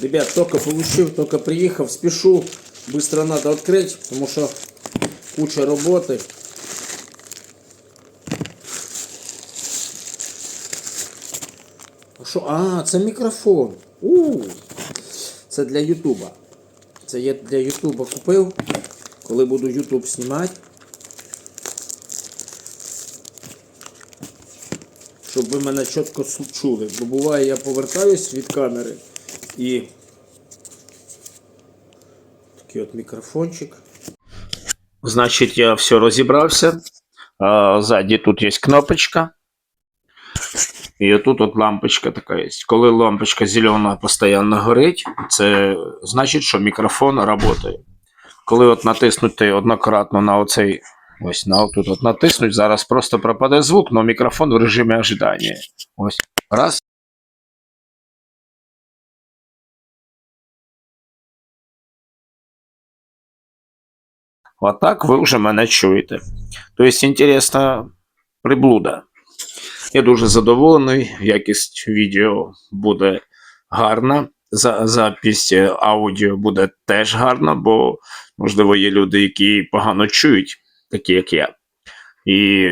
Ребят, только получил, только приехал, спешу. Быстро надо открыть, потому что куча работы. А що? А, це мікрофон. У, це для Ютуба. Це я для Ютуба купив. Коли буду Ютуб знімати. Щоб ви мене чітко су- чули. Бо буває, я повертаюсь від камери і такий от мікрофончик. Значить, я все розібрався. А, Ззаді тут є кнопочка. І отут от лампочка така є. Коли лампочка зелена постійно горить, це значить, що мікрофон працює. Коли от натиснути однократно на оцей, ось на отут от натиснуть, зараз просто пропаде звук, але мікрофон в режимі ожидання. Ось. Раз. Отак ви вже мене чуєте. Тобто, інтересна приблуда. Я дуже задоволений. Якість відео буде гарна. За, запись е, аудіо буде теж гарна, бо, можливо, є люди, які погано чують, такі як я. І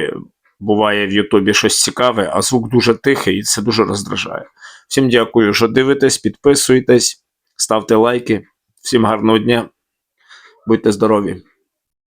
буває в Ютубі щось цікаве, а звук дуже тихий, і це дуже роздражає. Всім дякую, що дивитесь, підписуйтесь, ставте лайки. Всім гарного дня. Будьте здорові!